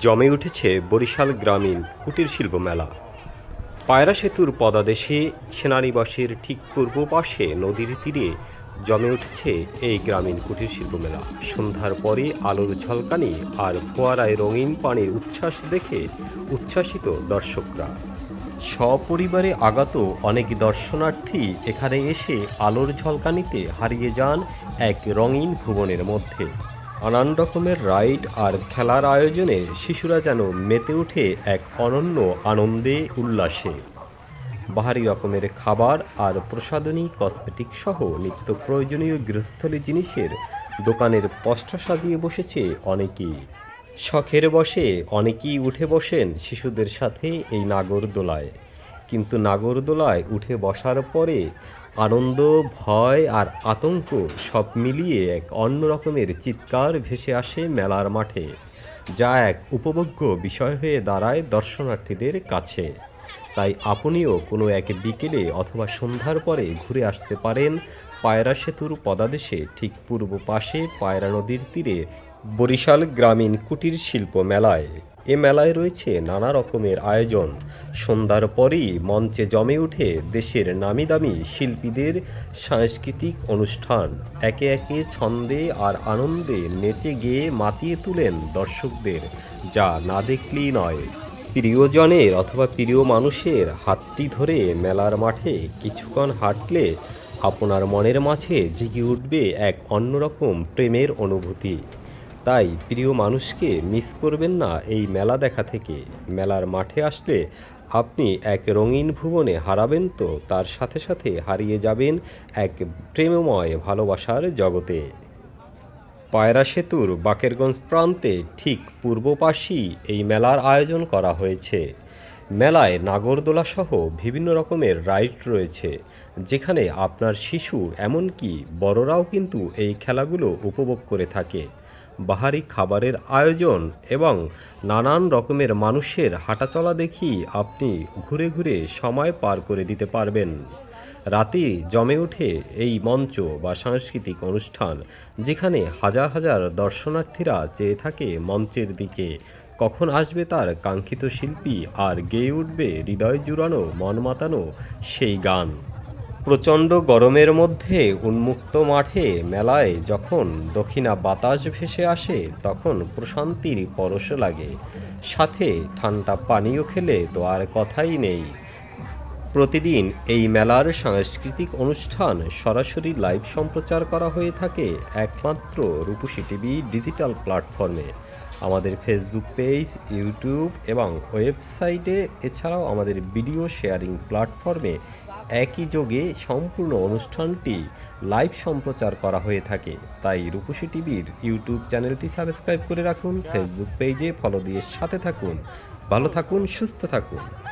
জমে উঠেছে বরিশাল গ্রামীণ কুটির শিল্প মেলা। পায়রা সেতুর পদাদেশে সেনানিবাসের ঠিক পূর্ব পাশে নদীর তীরে জমে উঠেছে এই গ্রামীণ কুটির শিল্প মেলা। সন্ধ্যার পরে আলোর ঝলকানি আর ফোয়ারায় রঙিন পানির উচ্ছ্বাস দেখে উচ্ছ্বাসিত দর্শকরা। সপরিবারে আগত অনেক দর্শনার্থী এখানে এসে আলোর ঝলকানিতে হারিয়ে যান এক রঙিন ভুবনের মধ্যে। নানান রকমের রাইড আর খেলার আয়োজনে শিশুরা যেন মেতে ওঠে এক অনন্য আনন্দে, উল্লাসে। বাহারি রকমের খাবার আর প্রসাধনী, কসমেটিক সহ নিত্য প্রয়োজনীয় গৃহস্থলী জিনিসের দোকানের পসরা সাজিয়ে বসেছে অনেকেই। শখের বসে অনেকেই উঠে বসেন শিশুদের সাথে এই নাগরদোলায়। কিন্তু নাগরদোলায় উঠে বসার পরে আনন্দ, ভয় আর আতঙ্ক সব মিলিয়ে এক অন্য রকমের চিৎকার ভেসে আসে মেলার মাঠে, যা এক উপভোগ্য বিষয় হয়ে দাঁড়ায় দর্শনার্থীদের কাছে। তাই আপনিও কোনো এক বিকেলে অথবা সন্ধ্যার পরে ঘুরে আসতে পারেন পায়রা সেতুর পদাদেশে ঠিক পূর্ব পাশে পায়রা নদীর তীরে বরিশাল গ্রামীণ কুটির শিল্প মেলায়। এ মেলায় রয়েছে নানা রকমের আয়োজন। সন্ধ্যার পরেই মঞ্চে জমে ওঠে দেশের নামি দামি শিল্পীদের সাংস্কৃতিক অনুষ্ঠান। একে একে ছন্দে আর আনন্দে নেচে গেয়ে মাতিয়ে তুলেন দর্শকদের, যা না দেখলেই নয়। প্রিয়জনের অথবা প্রিয় মানুষের হাতটি ধরে মেলার মাঠে কিছুক্ষণ হাঁটলে আপনার মনের মাঝে জেগে উঠবে এক অন্যরকম প্রেমের অনুভূতি। তাই প্রিয় মানুষকে মিস করবেন না এই মেলা দেখা থেকে। মেলার মাঠে আসলে আপনি এক রঙিন ভুবনে হারাবেন তো, তার সাথে সাথে হারিয়ে যাবেন এক প্রেমময় ভালোবাসার জগতে। পায়রা সেতুর বাকেরগঞ্জ প্রান্তে ঠিক পূর্ব পাশেই এই মেলার আয়োজন করা হয়েছে। মেলায় নাগরদোলা সহ বিভিন্ন রকমের রাইড রয়েছে, যেখানে আপনার শিশু এমনকি বড়রাও কিন্তু এই খেলাগুলো উপভোগ করে থাকে। বাহারি খাবারের আয়োজন এবং নানান রকমের মানুষের হাঁটাচলা দেখি আপনি ঘুরে ঘুরে সময় পার করে দিতে পারবেন। রাতে জমে ওঠে এই মঞ্চ বা সাংস্কৃতিক অনুষ্ঠান যেখানে হাজার হাজার দর্শনার্থীরা চেয়ে থাকে মঞ্চের দিকে। কখন আসবে তার কাঙ্ক্ষিত শিল্পী আর গেয়ে উঠবে হৃদয় জুড়ানো মন মাতানো সেই গান। প্রচণ্ড গরমের মধ্যে উন্মুক্ত মাঠে মেলায় যখন দক্ষিণা বাতাস ভেসে আসে, তখন প্রশান্তির পরশ লাগে। সাথে ঠান্ডা পানীয় খেলে তো আর কথাই নেই। প্রতিদিন এই মেলার সাংস্কৃতিক অনুষ্ঠান সরাসরি লাইভ সম্প্রচার করা হয়ে থাকে একমাত্র রূপসী টিভি ডিজিটাল প্ল্যাটফর্মে। আমাদের ফেসবুক পেজ, ইউটিউব এবং ওয়েবসাইটে, এছাড়াও আমাদের ভিডিও শেয়ারিং প্ল্যাটফর্মে একই যোগে সম্পূর্ণ অনুষ্ঠানটি লাইভ সম্প্রচার করা হয়ে থাকে। তাই রূপসী টিভির ইউটিউব চ্যানেলটি সাবস্ক্রাইব করে রাখুন, ফেসবুক পেজে ফলো দিয়ে সাথে থাকুন। ভালো থাকুন, সুস্থ থাকুন।